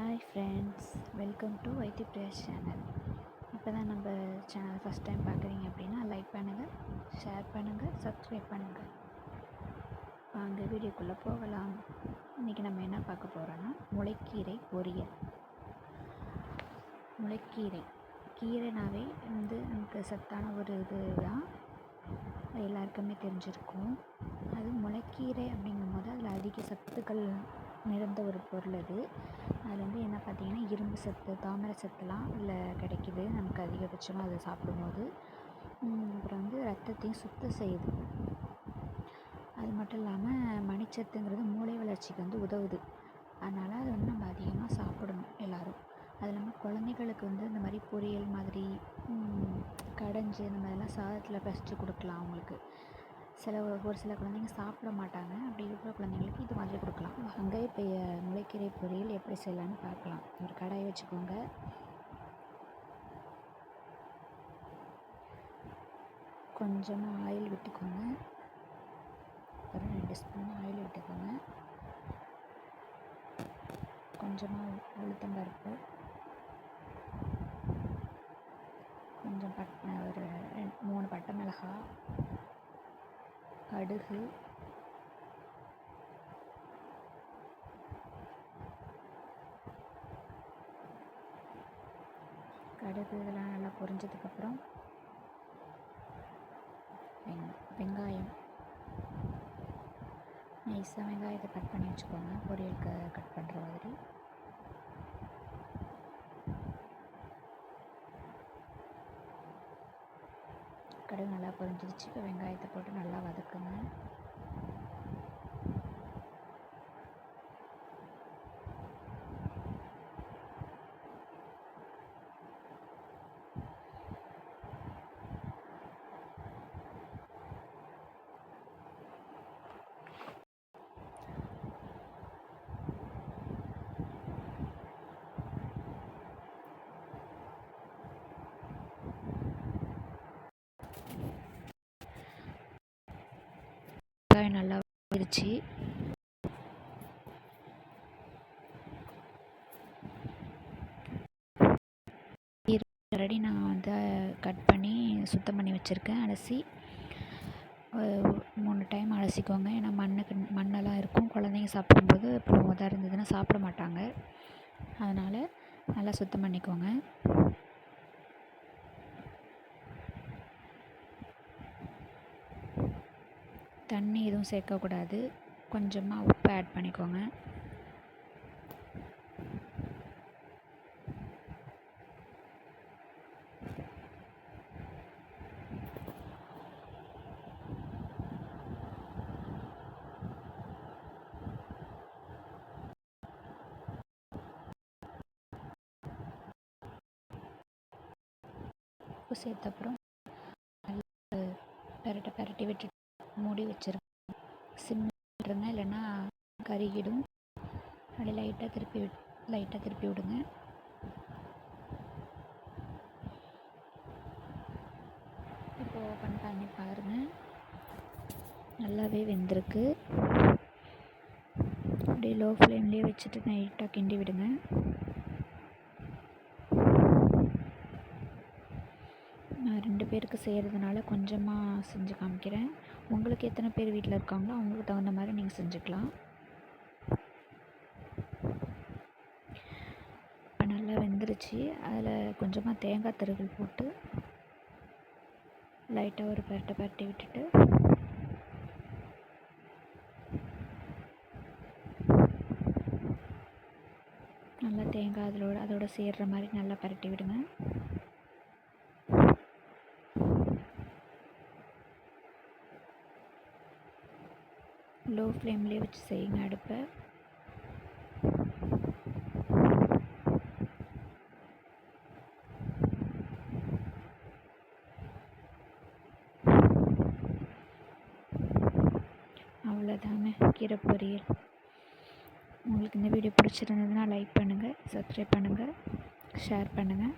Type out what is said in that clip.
Hi friends welcome to Vaithi Priya's channel இப்போ தான் நம்ம சேனல் ஃபஸ்ட் டைம் பார்க்குறீங்க அப்படின்னா லைக் பண்ணுங்கள் ஷேர் பண்ணுங்கள் சப்ஸ்கிரைப் பண்ணுங்கள் வாங்க வீடியோக்குள்ளே போகலாம். இன்றைக்கி நம்ம என்ன பார்க்க போகிறோன்னா முளைக்கீரை பொரியல். முளைக்கீரை. கீரைனாவே வந்து நமக்கு சத்தான ஒரு இது தான் எல்லாருக்குமே தெரிஞ்சிருக்கும். அது முளைக்கீரை அப்படிங்கும்போது அதில் அதிக சத்துக்கள் நிறைந்த ஒரு பொருள் அது. அதில் வந்து என்ன பார்த்திங்கன்னா இரும்பு சத்து தாமிர சத்துலாம் அதில் கிடைக்கிது. நமக்கு அதிகபட்சமாக அதை சாப்பிடும்போது. அப்புறம் வந்து ரத்தத்தையும் சுத்தம் செய்யுது. அது மட்டும் இல்லாமல் மணிச்சத்துங்கிறது மூளை வளர்ச்சிக்கு வந்து உதவுது. அதனால் அதை வந்து நம்ம அதிகமாக சாப்பிடணும் எல்லோரும். அது இல்லாமல் குழந்தைகளுக்கு வந்து இந்த மாதிரி பொரியல் மாதிரி கடைஞ்சி இந்த மாதிரிலாம் சாதத்தில் பிசைச்சி கொடுக்கலாம் அவங்களுக்கு. சில ஒரு சில குழந்தைங்க சாப்பிட மாட்டாங்க. அப்படி இருக்கிற குழந்தைங்களுக்கு இது மாதிரி கொடுக்கலாம். அங்கே இப்போ முளைக்கீரை பொரியல் எப்படி செய்யலான்னு பார்க்கலாம். ஒரு கடாய் வச்சுக்கோங்க. கொஞ்சமாக ஆயில் விட்டுக்கோங்க. ஒரு ரெண்டு ஸ்பூன் ஆயில் விட்டுக்கோங்க. கொஞ்சமாக உளுத்தம்பருப்பு கொஞ்சம் பட் ஒரு மூணு பட்டை மிளகாய் கடுகு கடுகு இதெல்லாம் நல்லா பொரிஞ்சதுக்கப்புறம் வெங் வெங்காயம். நைஸாக வெங்காயத்தை கட் பண்ணி வச்சுக்கோங்க. பொரியலுக்கு கட் பண்ணுற மாதிரி. கடுகு நல்லா பொரிஞ்சிருச்சு. இப்போ வெங்காயத்தை போட்டு நல்லா வதக்குங்க. வெங்காயம் நல்லா வந்துருச்சு. ஆல்ரெடி நான் வந்து கட் பண்ணி சுத்தம் பண்ணி வச்சுருக்கேன் அலசி. மூணு டைம் அலசிக்கோங்க. ஏன்னா மண்ணுக்கு மண்ணெல்லாம் இருக்கும். குழந்தைங்க சாப்பிடும்போது அப்புறம் உதா இருந்ததுன்னா சாப்பிட மாட்டாங்க. அதனால் நல்லா சுத்தம் பண்ணிக்கோங்க. தண்ணி எதுவும் சேர்க்கக்கூடாது. கொஞ்சமாக உப்பு ஆட் பண்ணிக்கோங்க. உப்பு சேர்த்த அப்புறம் நல்லா பெரட்டை பெரட்டி விட்டுட்டு மூடி வச்சுருங்க சிம் விட்டுருங்க இல்லைன்னா கருகிடும். அப்படியே லைட்டாக திருப்பி விட் லைட்டாக திருப்பி விடுங்க. இப்போ ஓப்பன் பண்ணி பாருங்கள் நல்லாவே வெந்திருக்கு. அப்படியே லோ ஃப்ளேம்லேயே வச்சுட்டு நைட்டாக கிண்டி விடுங்க. ரெண்டு பேருக்கு செய்கிறதுனால கொஞ்சமாக செஞ்சு காமிக்கிறேன். உங்களுக்கு எத்தனை பேர் வீட்டில் இருக்காங்களோ அவங்களுக்கு தகுந்த மாதிரி நீங்கள் செஞ்சுக்கலாம். இப்போ நல்லா வெந்துருச்சு. அதில் கொஞ்சமாக தேங்காய் தருகள் போட்டு லைட்டாக ஒரு பரட்டை பரட்டி விட்டுட்டு நல்லா தேங்காய் அதோட அதோட சேர்கிற மாதிரி நல்லா பரட்டி விடுங்க. லோ ஃப்ளேம்லேயே வச்சு செய்யுங்க அடுப்பை. அவ்வளோதாங்க கீரை பொரியல். உங்களுக்கு இந்த வீடியோ பிடிச்சிருந்ததுன்னா லைக் பண்ணுங்கள் சப்ஸ்கிரைப் பண்ணுங்கள் ஷேர் பண்ணுங்கள்